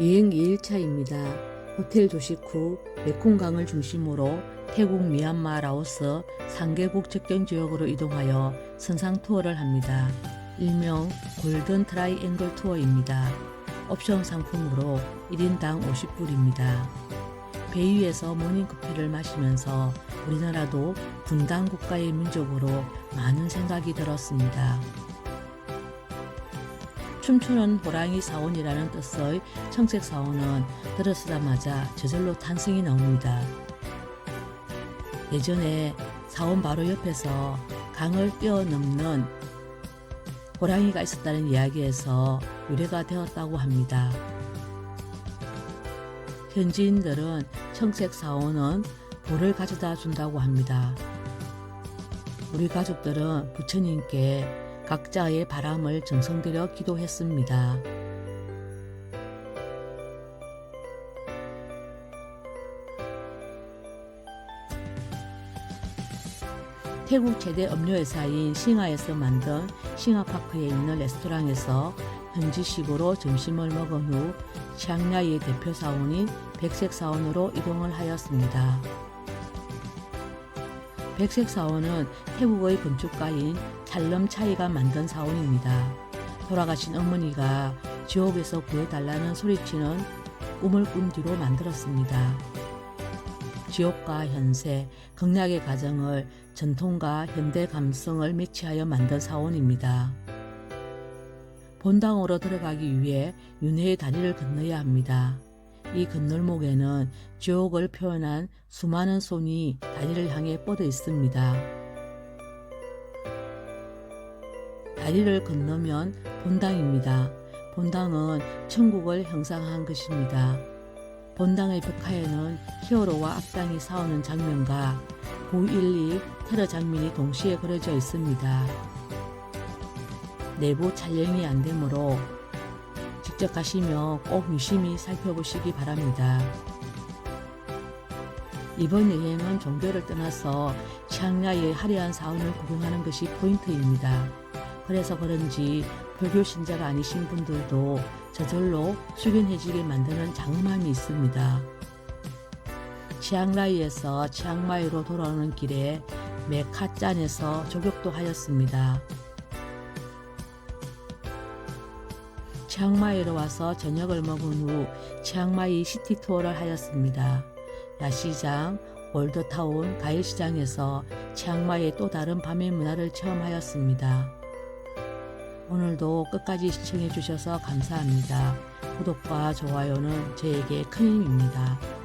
여행 2일차입니다. 호텔 조식 후 메콩강을 중심으로 태국, 미얀마, 라오스 3개국 접경 지역으로 이동하여 선상 투어를 합니다. 일명 골든 트라이앵글 투어입니다. 옵션 상품으로 1인당 50불입니다. 배 위에서 모닝커피를 마시면서 우리나라도 분단 국가의 민족으로 많은 생각이 들었습니다. 춤추는 호랑이 사원이라는 뜻의 청색 사원은 들어서자마자 저절로 탄성이 나옵니다. 예전에 사원 바로 옆에서 강을 뛰어넘는 호랑이가 있었다는 이야기에서 유래가 되었다고 합니다. 현지인들은 청색 사원은 볼을 가져다 준다고 합니다. 우리 가족들은 부처님께 각자의 바람을 정성들여 기도했습니다. 태국 최대 음료회사인 싱하에서 만든 싱하파크에 있는 레스토랑에서 현지식으로 점심을 먹은 후 치앙라이의 대표 사원인 백색 사원으로 이동을 하였습니다. 백색 사원은 태국의 건축가인 찰럼 차이가 만든 사원입니다. 돌아가신 어머니가 지옥에서 구해달라는 소리치는 꿈을 꾼 뒤로 만들었습니다. 지옥과 현세, 극락의 가정을 전통과 현대 감성을 매치하여 만든 사원입니다. 본당으로 들어가기 위해 윤회의 다리를 건너야 합니다. 이 건널목에는 지옥을 표현한 수많은 손이 다리를 향해 뻗어 있습니다. 다리를 건너면 본당입니다. 본당은 천국을 형상한 것입니다. 본당의 벽화에는 히어로와 악당이 싸우는 장면과 9.12 테러 장면이 동시에 그려져 있습니다. 내부 촬영이 안 되므로 직접 가시며 꼭 유심히 살펴보시기 바랍니다. 이번 여행은 종교를 떠나서 치앙라이의 화려한 사원을 구경하는 것이 포인트입니다. 그래서 그런지 불교 신자가 아니신 분들도 저절로 숙연해지게 만드는 장엄함이 있습니다. 치앙라이에서 치앙마이로 돌아오는 길에 메카짠에서 조격도 하였습니다. 치앙마이로 와서 저녁을 먹은 후 치앙마이 시티 투어를 하였습니다. 야시장, 월드타운, 가일시장에서 치앙마이의 또 다른 밤의 문화를 체험하였습니다. 오늘도 끝까지 시청해 주셔서 감사합니다. 구독과 좋아요는 저에게 큰 힘입니다.